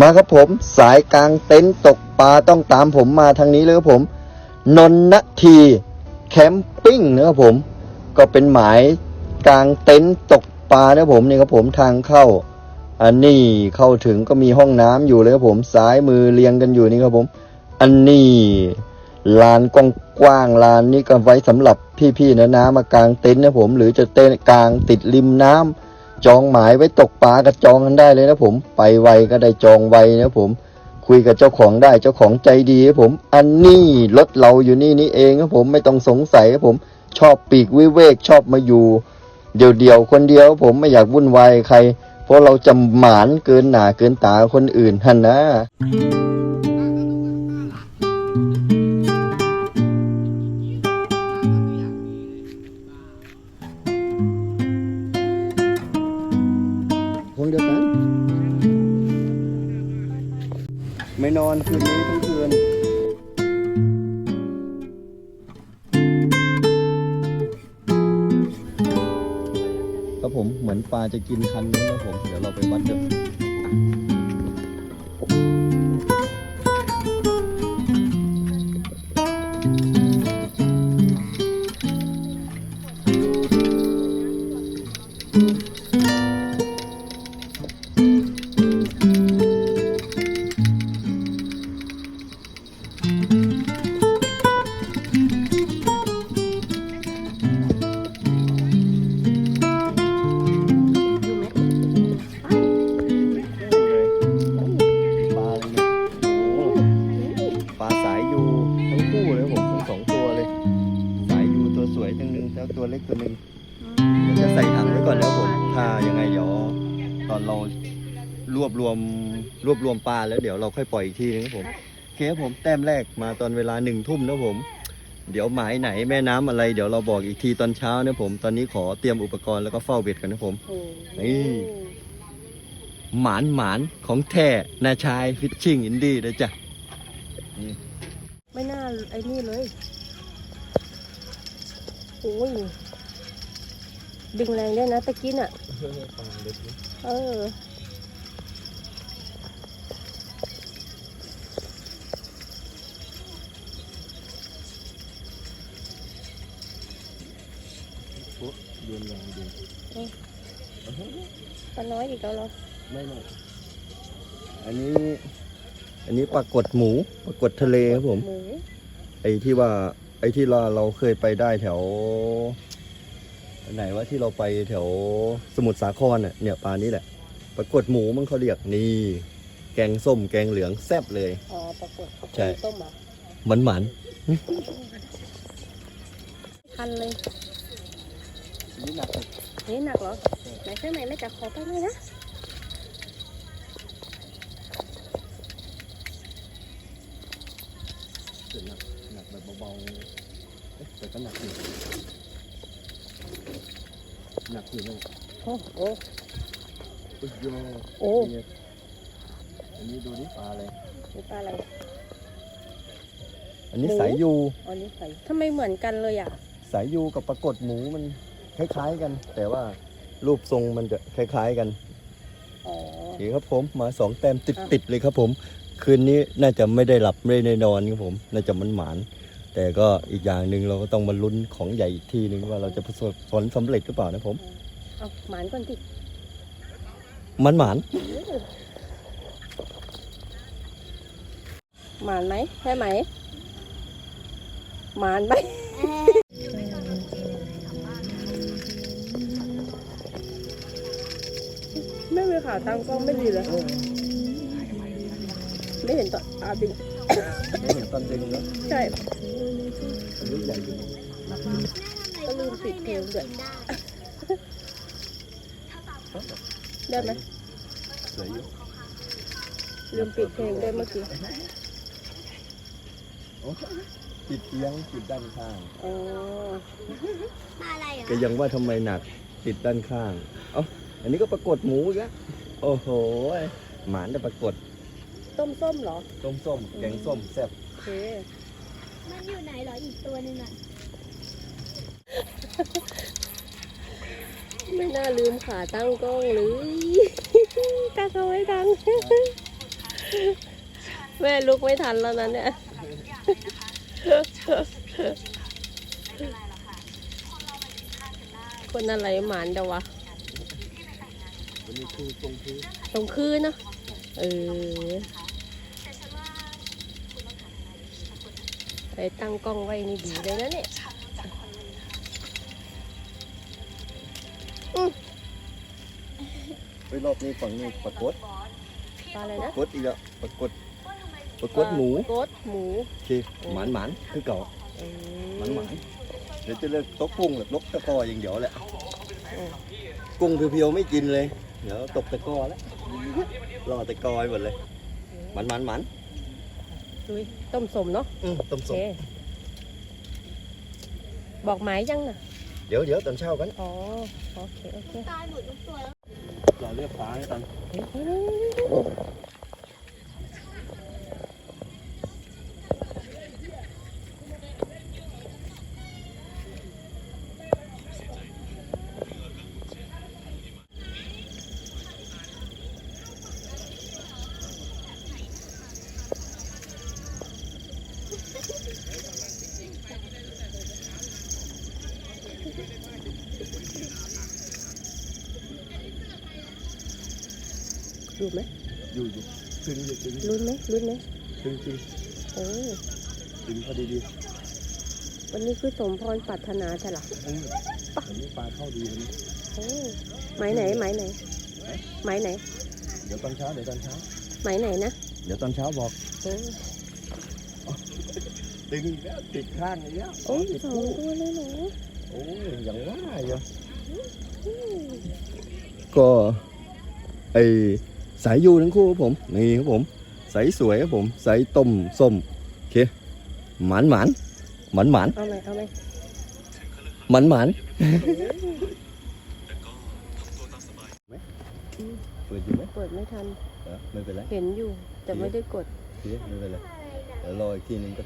มาครับผมสายกลางเต็นท์ตกปลาต้องตามผมมาทางนี้เลยครับผม นนนทีแคมปิ้งนะครับผม ก็เป็นหมายกลางเต็นท์ตกปลานะครับผมนี่ครับผมทางเข้า อันนี้เข้าถึงก็มีห้องน้ำอยู่เลยครับผมซ้ายมือเรียงกันอยู่นี่ครับผม อันนี้ลานกว้างลานนี้ก็ไว้สำหรับพี่ๆนะนะมากลางเต็นท์นะผม หรือจะเต้นกลางติดริมน้ำ จองหมายไว้ตกปลาก็จองกันได้เลยนะผม ไปไวก็ได้จองไวนะผม คุยกับเจ้าของได้เจ้าของใจดีครับผม อันนี้รถเราอยู่นี่นี่เองครับผมไม่ต้องสงสัยครับผม ชอบปีกวิเวกชอบมาอยู่เดี่ยวๆคนเดียวครับผมไม่อยากวุ่นวายใคร เพราะเราจะหมานเกินหนาเกินตาคนอื่นฮันนะ จะกินคันนี้นะผม เดี๋ยวเราไปวัดกัน รวบรวมปลาแล้วเดี๋ยวเราค่อยปล่อยอีกทีนึงครับผมโอเคครับผมแต้มแรกมาตอนเวลาหนึ่งทุ่มนะผม เดี๋ยวหมายไหนแม่น้ำอะไรเดี๋ยวเราบอกอีกทีตอนเช้านะผม ตอนนี้ขอเตรียมอุปกรณ์แล้วก็เฝ้าเบ็ดกันนะผมโอ้นี่ หมานหมานของแท้นาชายฟิชชิ่งอินดี้นะจ๊ะไม่น่าไอ้นี่เลยโอ้ยดึงแรงได้นะตะกี้น่ะ เออ โยนยางดูปลาน้อยอีกแล้วเหรอไม่ไม่อันนี้ อันนี้ปลากดหมูปลากดทะเลครับผม หมูไอ้ที่ว่า ไอ้ที่เราเราเคยไปได้แถวไหนว่าที่เราไปแถวสมุทรสาครน่ะเนี่ยปลานี้แหละปลากดหมูมันเขาเรียกนี่ แกงส้มแกงเหลืองแซ่บเลย อ๋อปรากฏใช่ ต้มเหรอะหมันหมันคันเลย นี่หนักนี่หนักเหรอไหนข้างในไม่จับขอไปเลยนะหนักหนักแบบเบาๆเอ๊ะแต่ก็หนักอยู่หนักอยู่นะโอ้โหโอ้ยโยโอ้เนี่ยอันนี้ดูนี่ปลาอะไรนี่ปลาอะไรอันนี้หมูสายยูอ๋อนี่ใส่ทำไมเหมือนกันเลยอะ สายยูกับปรากฏหมูมัน คล้าย ๆกัน แต่ว่ารูปทรงมันจะคล้าย ๆกันอ๋อโอเคครับผมมาสองแต้มอะติดๆเลยครับผม คืนนี้น่าจะไม่ได้หลับไม่ได้นอนครับผม น่าจะมันหมานๆแต่ก็อีกอย่างหนึ่งเราก็ต้องมาลุ้นของใหญ่อีกทีนึงว่าเราจะประสบผลสำเร็จหรือเปล่านะผมเอาหมานก่อนสิมันหมานหมานไหมใช่ไหมหมานไหมไม่มี ขาตั้งกล้องไม่ดีเลยไม่เห็นตอนอาบินไม่เห็นตอนดึงแล้วใช่อันนี้ใหญ่อยู่ก็ลืมปิดเพลงด้วยได้ไหมสวยอยู่ลืมปิดเพลงด้วยเมื่อกี้โอ้ติดเอียงติดด้านข้างอ๋ออะไรอะก็ยังว่าทำไมหนักติดด้านข้าง เอ้า อันนี้ก็ปรากฏหมูอีกแล้วโอ้โหหมานแต่ปรากฏต้มส้มเหรอต้มส้มแกงส้มแซ่บโอเคมันอยู่ไหนเหรออีกตัวหนึงอะ ไม่น่าลืมขาตั้งกล้องเลย ตั้งเอาไว้ดังแม่ลุกไม่ทันแล้วนะเนี่ย คนอะไรหมานเดาวะ วันนี้คือตรงคือตรงคืนเนอะเออไปตั้งกล้องไว้นี่ดีเลยนะเนี่ยไปรอบนี้ฝั่งนี้ปรากฏปลาอะไรปนะรากฏอีกแล้วปรากฏปรากฏหมูกดหมูโอเคหมานหมานคือเก่าเอหมานหอมานเดี๋ยวจะเลิกตกกุ้งหรือตกตะกออย่างเดียวแหละเออกุ้งเพียวๆไม่กินเลย เดี๋ยวตกตะกอแล้วรอตะกอไปหมดเลยหมันหมันหมันดุยต้มสมเนาะอืมต้มโอสเคมบอกหมายยังน่ะ เดี๋ยวเดี๋ยวตอนเช้ากัน อ๋อ โอเค โอเคตายหมดทุกตัวแล้วรอเรียกฟ้าให้ตอน เฮ้ยเฮ้ยเฮ้ยเฮ้ยดูไหม อยู่อยู่ตึงอยู่ตึง ลุ้นไหมลุ้นไหมตึงตึงโอ้ตึงพอดีดีวันนี้คือสมพรปรารถนาใช่หรออืมวันนี้ปลาเข้าดีวันนี้โอ้หมายไหนหมายไหนหมายไหน เดี๋ยวตอนเช้าเดี๋ยวตอนเช้าหมายไหนนะ เดี๋ยวตอนเช้าบอกโอ้ตึงอีกแล้วติดข้างอีกแล้วโอ้ยติดสองคู่ตัวเลยเหรอโอ้ยอย่างว่าอยู่อืมก็ไอสายยูทั้งคู่ครับผมนี่ครับผม ใสสวยครับผมใสต้มส้มโอเคหมานหมานหมานหมานเอาไหมเอาไหมหมานหมานเปิดอยู่ไหมเปิดไม่ทันเออไม่เป็นไรเห็นอยู่แต่ไม่ได้กดโอเคไม่เป็นไรเดี๋ยวรออีกทีนึงก็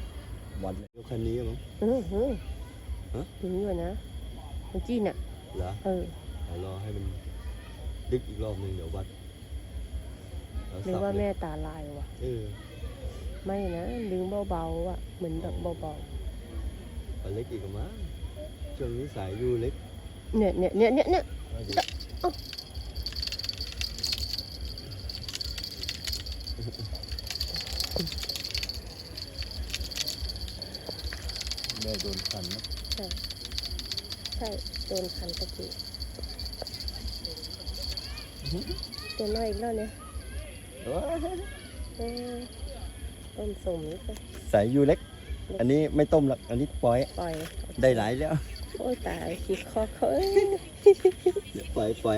วันเลยยกคันนี้มั้งเออเออฮะถึงอยู่นะมันจีนอะเหรอเออเดี๋ยวรอให้มันดึกอีกรอบนึงเดี๋ยววัดแล้ว หรือสับว่าเลยแม่ตาลายวะเออไม่นะดึงเบาๆอะเหมือนแบบเบาเอาเล็กอีกมั้งช่วงนี้สายยูเล็กๆเนี่ยเนี่ยเนี่ยเนี่ยเนี่ยเอาดิแม่โดนขันนะใช่โดนคันตะกี้ตัวน้อยอีกแล้วเนี่ยเอ้ยเออ ต้มสมนี่ก็สายยูเล็ก อันนี้ไม่ต้มหรอกอันนี้ปล่อย ปล่อย ได้หลายแล้ว โอ้ยตายคิดคอเขาเอ้ยปล่อยปล่อย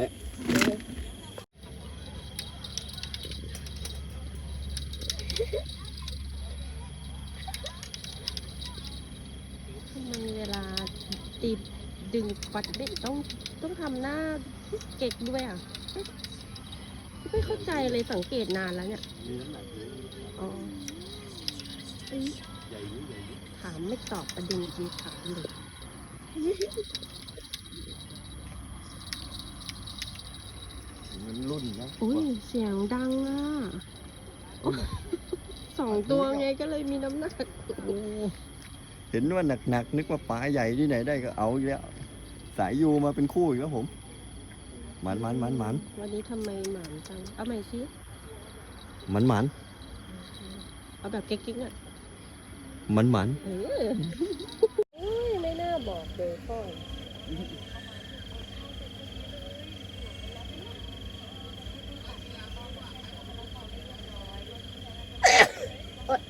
ทำไมเวลาตีดึงปัดเบ็ดต้องต้องทำหน้าเก๊กด้วยอะ ไม่เข้าใจเลยสังเกตนานแล้วเนี่ยมีน้ำหนักเยอะอ๋อเอ้ยใหญ่อยู่ใหญ่อยู่ถามไม่ตอบประเด็นคือถามเลยมันรุ่นนะอุ้ยเสียงดังอะสองตัวไงก็เลยมีน้ำหนักโอ้เห็นว่าหนักๆนึกว่าปลาใหญ่ที่ไหนได้ก็เอาอีกแล้ว สายยูมาเป็นคู่อีกแล้วผม หมันหมันหมันหมันวันนี้ทำไมหมานจัง เอาใหม่สิหมันหมันเอาแบบเก๊กๆอะหมันหมัน เออ เอ้ยไม่น่าบอกเลยพ่อโอ๊ย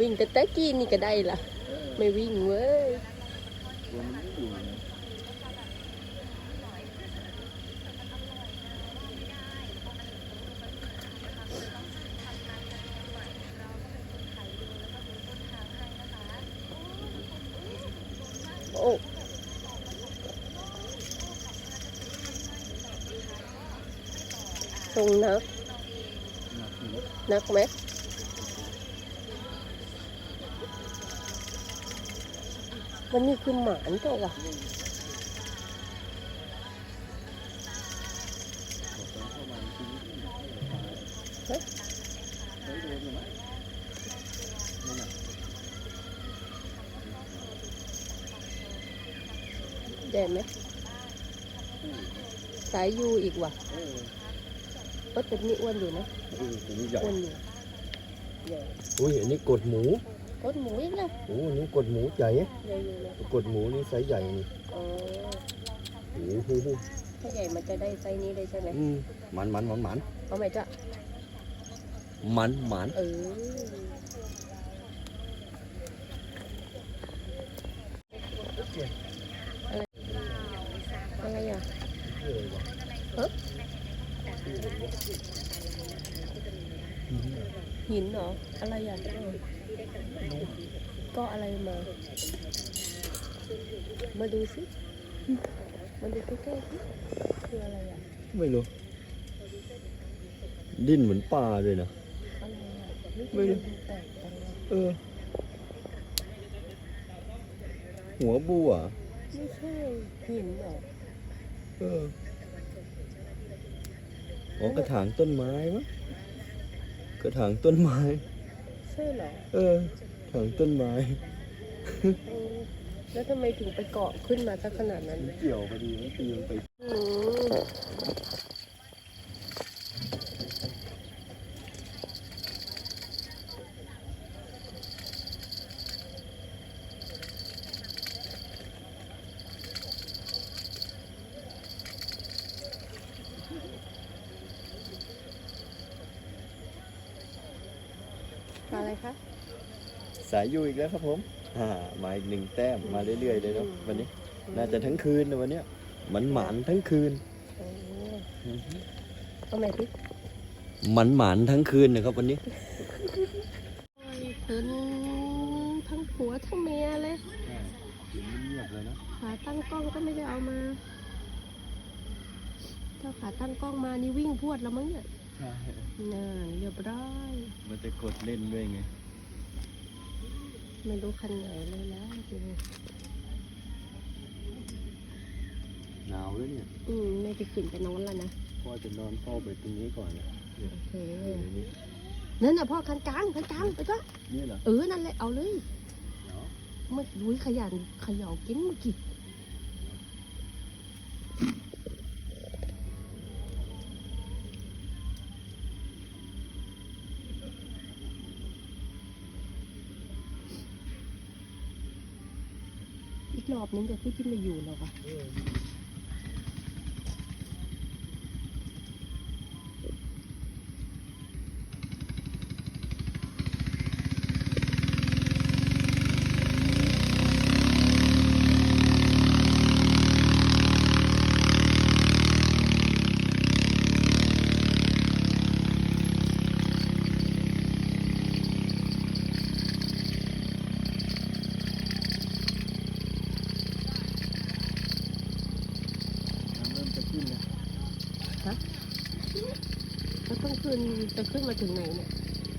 วิ่งแต่ตะกี้นี่ก็ได้ละไม่วิ่งเว้ยโอ้ตรงนะนักไหม วันนี้คือหมานเปล่าวะเฮ้ยแดดไหมสายยูอีกว่ะเออแต่นี่อ้วนอยู่นะตัวนี้ใหญ่อ้วนอยู่ใหญ่อุ้ยอันนี้กดหมู รถหมูอีกนะโอ้อันนี้กดหมูใหญ่ใหญ่อยู่นะกดหมูนี่ไซส์ใหญ่นี่อ๋อโอ้โหถ้าใหญ่มันจะได้ไซส์นี้เลยใช่ไหมอืมมันมันมันมันเอาไหมจ๊ะมันมันเอออะไรอะฮะหินเหรอ อะไรอะ ก็อะไรมา มาดูสิมาดูใกล้ๆสิคืออะไรอะไม่รู้ ดิ้นเหมือนปลาเลยนะ อะไรอะไม่รู้แปลกจังเลยเออ หัวบัวไม่ใช่หินเหรอเอออ๋อกระถางต้นไม้มั้งกระถางต้นไม้ ใช่เหรอ เออ ถางต้นไม้เออแล้วทำไมถึงไปเกาะขึ้นมาสักขนาดนั้น เกี่ยวพอดีมันตีมันไป อืมปลาอะไรคะ สายยูอีกแล้วครับผมอ่ามาอีกหนึ่งแต้มมาเรื่อยๆเลยเนาะวันนี้ น่าจะทั้งคืนนะวันเนี้ยมันหมานทั้งคืนโอ้เอาไหนพี่มันหมานทั้งคืนนะครับวันนี้ตื่นทั้งผัวทั้งเมียเลยเงียบเลยนะขาตั้งกล้องก็ไม่ได้เอามา ถ้าขาตั้งกล้องมานี่วิ่งพรวดแล้วมั้งเนี่ยใช่น่าเรียบร้อยมันจะกดเล่นด้วยไง ไม่รู้คันไหนเลยนะจริงหนาวแล้วเนี่ย อืมไม่ไปขึ้นไปนอนแล้วนะพ่อจะนอนเฝ้าไปตรงนี้ก่อนนะโอเคเดี๋ยวนี้นั่นน่ะพ่อคันกลางคันกลางไปก็นี่เหรอเออนั่นแหละเอาเลยเนาะเมื่อดุ้ยขยันเขย่ากินเมื่อกี้ อีกรอบนึงจะพี่ที่ไม่อยู่หรอวะ น้ำเริ่มจะขึ้นแล้ว แล้วต้องขึ้ นจะขึ้นมาถึงไหนเนี่ย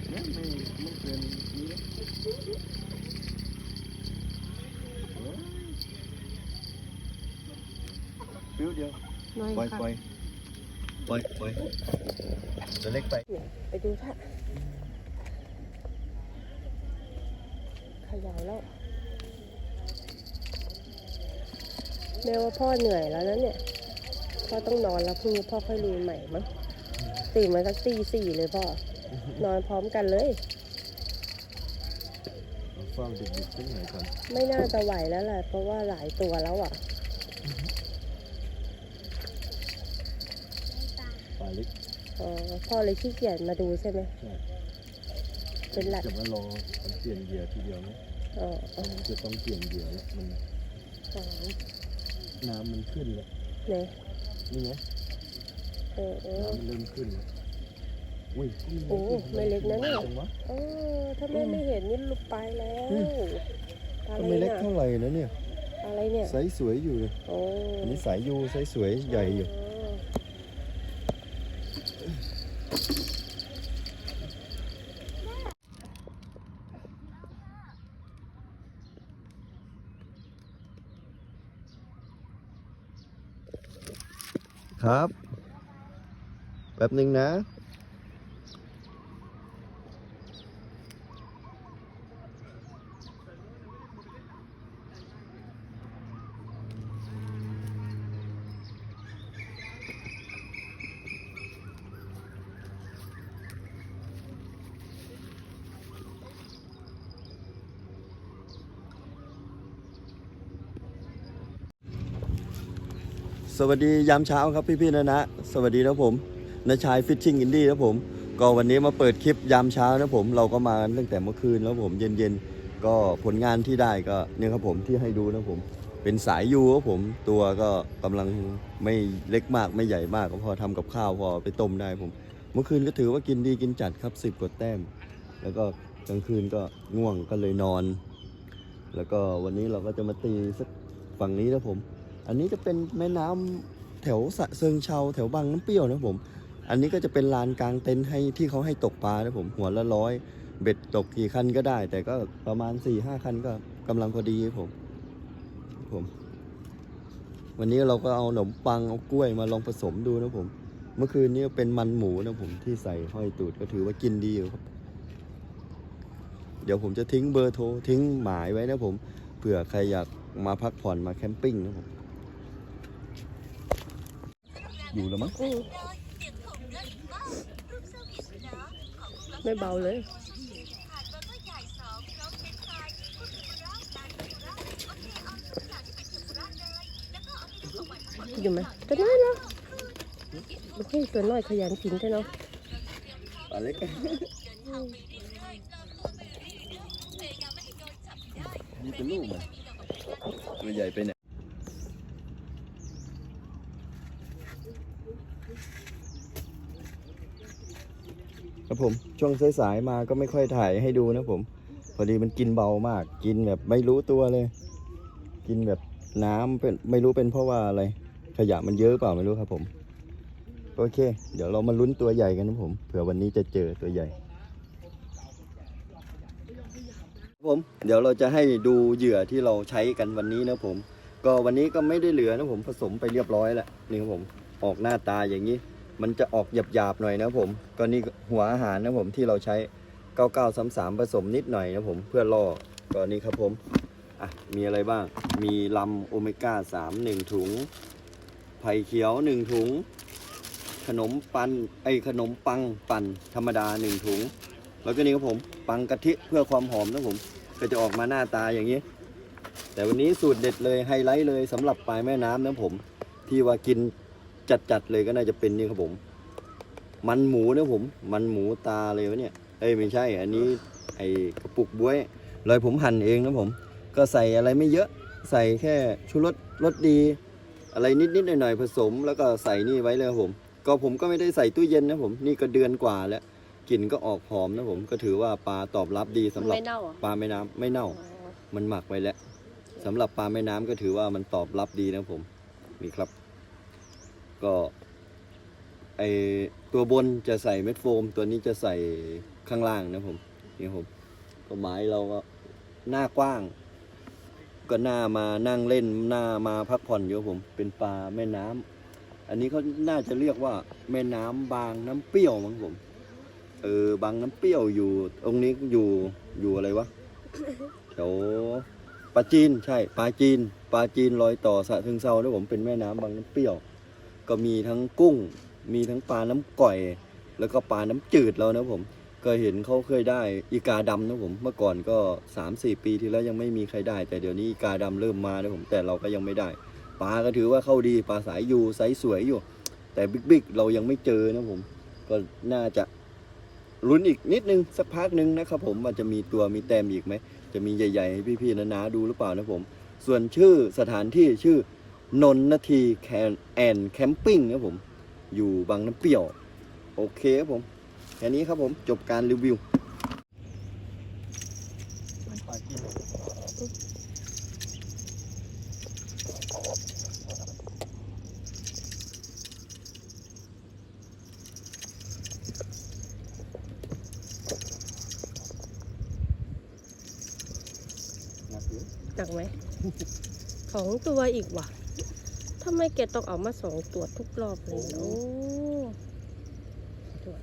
เนี่ยไม่ไม่เกินนี้นะโอ้ยปิ้วเดียวน้อยปล่อยค่ะปล่อยปล่อยปล่อยตัวเล็กไปเนี่ยไปดูท่าขยายแล้วแม่ว่าพ่อเหนื่อยแล้วนะเนี่ยพ่อต้องนอนแล้วพรุ่งนี้พ่อค่อยลุยใหม่มั้ง ตื่นมาสักตีสี่เลยพ่อ นอนพร้อมกันเลย เอาเฝ้าดึกๆขึ้นหน่อยก่อนไม่น่าจะไหวแล้วแหละ เพราะว่าหลายตัวแล้วอะ ปลาเล็กอ๋อ พ่อเลยขี้เกียจมาดูใช่ไหม ใช่เป็นหลักจะมารอมันเปลี่ยนเหยื่อทีเดียวนะอ๋ออ๋อมันจะต้องเปลี่ยนเหยื่อแล้วมันอ๋อน้ำมันขึ้นแล้วเนี่ยนี่ไง โอ้โห น้ำเริ่มขึ้นอุ้ยโอ้ไม่เล็กนะเนี่ยงว เออถ้าแม่ไม่เห็นนี่ลุกไปแล้วมปลาทำไมเล็กเท่าไหร่นะเนี่ยอะไรเนี่ยใส์สวยอยู่เลยโอ้อันนี้สายยูไซส์สวยใหญ่อยู่ครับ ป๊บหนึ่งนะ สวัสดียามเช้าครับพี่ๆนะนะ สวัสดีนะผม นะชายฟิชชิ่งอินดี้นะผม ก็วันนี้มาเปิดคลิปยามเช้านะผม เราก็มาตั้งแต่เมื่อคืนแล้วผมเย็นๆ ก็ผลงานที่ได้ก็เนี่ยครับผมที่ให้ดูนะผม เป็นสายยูครับผมตัวก็กำลังไม่เล็กมากไม่ใหญ่มากก็พอทำกับข้าวพอไปต้มได้ผม เมื่อคืนก็ถือว่ากินดีกินจัดครับสิบกว่าแต้ม แล้วก็กลางคืนก็ง่วงก็เลยนอน แล้วก็วันนี้เราก็จะมาตีสักฝั่งนี้นะผม อันนี้จะเป็นแม่น้ำแถวสะเซิงเชาแถวบางน้ำเปรี้ยวนะผม อันนี้ก็จะเป็นลานกลางเต็นท์ให้ที่เขาให้ตกปลานะผมหัวละร้อยเบ็ดตกกี่คันก็ได้ แต่ก็ประมาณ4ี่ห้าคันก็กำลังพอดีครับผมผม วันนี้เราก็เอาขนมปังเอากล้วยมาลองผสมดูนะผม เมื่อคืนนี้เป็นมันหมูนะผมที่ใส่ห้อยตูดก็ถือว่ากินดีอยู่ครับ เดี๋ยวผมจะทิ้งเบอร์โทรทิ้งหมายไว้นะผมเผื่อใครอยากมาพักผ่อนมาแคมปิ้งนะผมอยู่แล้วมั้ง อืม ไม่เบาเลยอยู่ไหมตัวน้อยเนาะเฮ้ยตัวน้อยขยันกินใช่เนาะปลาเล็กนี่เป็นลูกมันตัวใหญ่ไปไหน ครับผมช่วงสายๆมาก็ไม่ค่อยถ่ายให้ดูนะผม พอดีมันกินเบามาก กินแบบไม่รู้ตัวเลย กินแบบน้ำเป็นไม่รู้เป็นเพราะว่าอะไร ขยะมันเยอะเปล่าไม่รู้ครับผม โอเค เดี๋ยวเรามาลุ้นตัวใหญ่กันนะผมเผื่อวันนี้จะเจอตัวใหญ่ผมเดี๋ยวเราจะให้ดูเหยื่อที่เราใช้กันวันนี้นะผม ก็วันนี้ก็ไม่ได้เหลือนะผมผสมไปเรียบร้อยแล้วนี่ครับผมออกหน้าตาอย่างนี้ มันจะออกหยาบๆหน่อยนะผมก็นี่หัวอาหารนะผมที่เราใช้ 9933 ผสมนิดหน่อยนะผมเพื่อล่อก็นี่ครับผมอะมีอะไรบ้าง มีลำโอเมก้า3 1 ถุง ไผ่เขียว 1 ถุง ขนมปันไอขนมปังปั่นธรรมดา 1 ถุง แล้วก็นี่ครับผม ปังกะทิเพื่อความหอมนะผม ก็จะออกมาหน้าตาอย่างนี้ แต่วันนี้สูตรเด็ดเลยไฮไลท์เลยสำหรับปลายแม่น้ำนะผม ที่ว่ากิน จัดๆเลยก็น่าจะเป็นนี่ครับผม มันหมูนะผม มันหมูตาเลยวะเนี่ย เอ้ยไม่ใช่ อันนี้ไอกระปุกบวยเลยผมหั่นเองนะผม ก็ใส่อะไรไม่เยอะ ใส่แค่ชูรสรสดี อะไรนิดๆหน่อยๆผสม แล้วก็ใส่นี่ไว้เลยครับผม ก็ผมก็ไม่ได้ใส่ตู้เย็นนะผม นี่ก็เดือนกว่าแล้วกลิ่นก็ออกหอมนะผม ก็ถือว่าปลาตอบรับดีสำหรับไม่เน่าเหรอปลาแม่น้ำไม่เน่า มันหมักไว้แล้วสำหรับปลาแม่น้ำก็ถือว่ามันตอบรับดีนะผม นี่ครับ ก็ไอตัวบนจะใส่เม็ดโฟม ตัวนี้จะใส่ข้างล่างนะผมนี่ผมก็หมายเราก็หน้ากว้าง ก็หน้ามานั่งเล่นหน้ามาพักผ่อนอยู่ครับผม เป็นปลาแม่น้ำอันนี้เขาน่าจะเรียกว่า แม่น้ำบางน้ำเปรี้ยวมั้งผมเออบางน้ำเปรี้ยวอยู่ตรงนี้อยู่อยู่อะไรวะแถวปลาจีนใช่ปลาจีนปลาจีนลอยต่อสะเชิงเซาด้วยผมเป็นแม่น้ำบางน้ำเปรี้ยว ก็มีทั้งกุ้ง มีทั้งปลาน้ำก่อย แล้วก็ปลาน้ำจืดแล้วนะผมก็เห็นเขาเคยได้อีกาดำนะผมเมื่อก่อนก็ 3-4 ปีที่แล้วยังไม่มีใครได้ แต่เดี๋ยวนี้อีกาดำเริ่มมานะผมแต่เราก็ยังไม่ได้ปลาก็ถือว่าเข้าดีปลาสายยูไซส์สวยอยู่ แต่บิ๊กๆเรายังไม่เจอนะผมก็น่าจะลุ้นอีกนิดนึงสักพักนึงนะครับผมว่าจะมีตัวมีแต้มอีกไหมจะมีใหญ่ๆให้พี่ๆนาๆดูหรือเปล่านะผม ส่วนชื่อสถานที่ชื่อ นนนาทีแคนแอนแคมปิ้งนะผม อยู่บางน้ำเปรี้ยว โอเคครับผม แค่นี้ครับผม จบการรีวิวหนักไหมสองตัวอีกว่ะ ทำไมแกต้องเอามาสองตัวทุกรอบเลยโอ้ตรวจ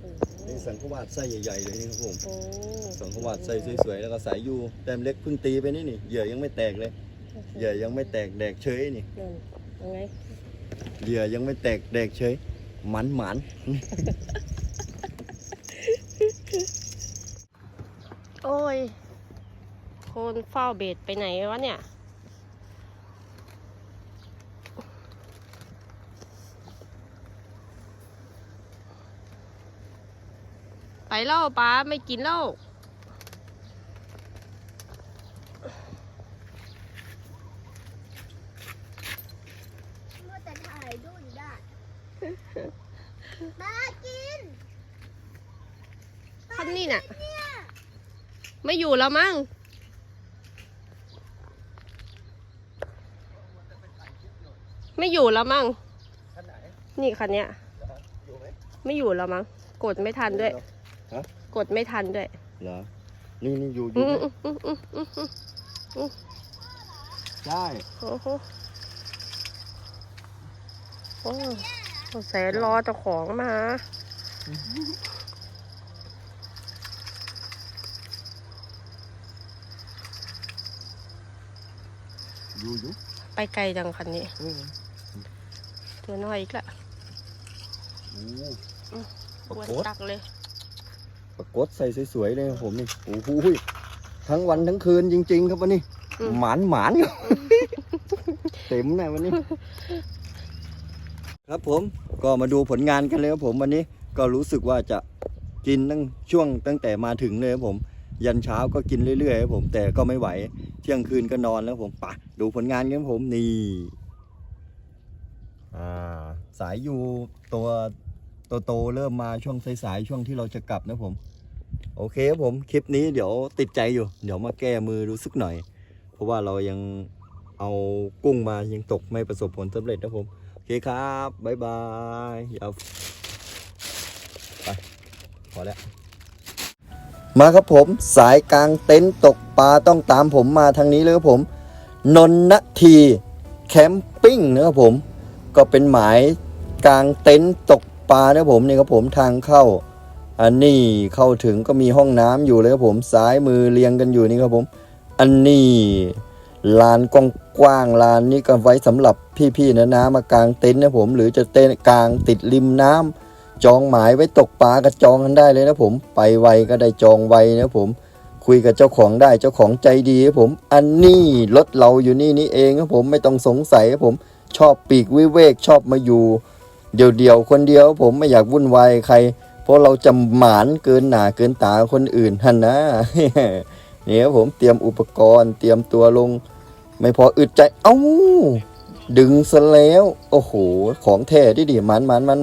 โอ้โหนี่สังขวาดไส้ใหญ่ๆเลยนี่ครับผมโอ้สังขวาดไส้สวยๆแล้วก็สายยูแต้มเล็กเพิ่งตีไปนี่นี่เหยื่อยังไม่แตกเลย เหยื่อยังไม่แตกแดกเฉยนี่นั่นยังไงเหยื่อยังไม่แตกแดกเฉยหมันหมันโอ้ย คนเฝ้าเบ็ดไปไหนวะเนี่ย เล่าป้าไม่กินเหล้ามัวแต่ถ่ายดูอยู่ได้มากินคันนี่น่ะเนี่ยไม่อยู่แล้วมั้งไม่อยู่แล้วมั้งท่านไหนนี่คันเนี้ยอยู่ไหมไม่อยู่แล้วมั้ง กดไม่ทันด้วย ฮะ กดไม่ทันด้วยเหรอ นี่นี่อยู่ออืยู่มไหมอืมอืมอืมอืมใช่โอ้โหโอ้สงสัยรอเจ้าของมา อยู่อยู่ไปไกลจังคันนี้ เออตัวน้อยอีกละโอ้อืมปวรานกฏตักเลย ปรากฏใส่สวยๆเลยครับผมนี่โอ้โหยทั้งวันทั้งคืนจริง ๆ ครับวันนี้อืม หมานหมานครับ เต็มแน่วันนี้ ครับผมก็มาดูผลงานกันเลยครับผมวันนี้ก็รู้สึกว่าจะกินตั้งช่วงตั้งแต่มาถึงเลยครับผม ยันเช้าก็กินเรื่อยๆครับผมแต่ก็ไม่ไหว เที่ยงคืนก็นอนแล้วครับผมไปะดูผลงานกันครับผมนี่อ่าสายยูตัวโตๆเริ่มมาช่วงสายๆช่วงที่เราจะกลับนะผม โอเคครับผมคลิปนี้เดี๋ยวติดใจอยู่ เดี๋ยวมาแก้มือรู้สึกหน่อย เพราะว่าเรายังเอากุ้งมายังตกไม่ประสบผลสำเร็จนะผม โอเคครับบ๊ายบายเดี๋ยวไปพอแล้วมาครับผมสายกลางเต็นท์ตกปลาต้องตามผมมาทางนี้เลยครับผม นนนทีแคมปิ้งนะครับผม ก็เป็นหมายกลางเต็นท์ตกปลานะครับผมนี่ครับผมทางเข้า อันนี้เข้าถึงก็มีห้องน้ำอยู่เลยครับผมซ้ายมือเรียงกันอยู่นี่ครับผม อันนี้ลานกว้างๆลานนี้ก็ไว้สำหรับพี่ๆนะนะมากางเต็นท์นะผม หรือจะเต็นท์กลางติดริมน้ำจองหมายไว้ตกปลาก็จองกันได้เลยนะผม ไปไวก็ได้จองไวนะผม คุยกับเจ้าของได้เจ้าของใจดีครับผม อันนี้รถเราอยู่นี่นี่เองครับผมไม่ต้องสงสัยครับผม ชอบปีกวิเวกชอบมาอยู่ เดี่ยวๆคนเดียวผมไม่อยากวุ่นวายใคร เพราะเราจะหมานเกินหนาเกินตาคนอื่นฮันนะเนี่ครับผมเตรียมอุปกรณ์ เตรียมตัวลง ไม่พออึดใจ เอ้า ดึงซะแล้ว โอ้โห ของแท้ดิดิมันมันมัน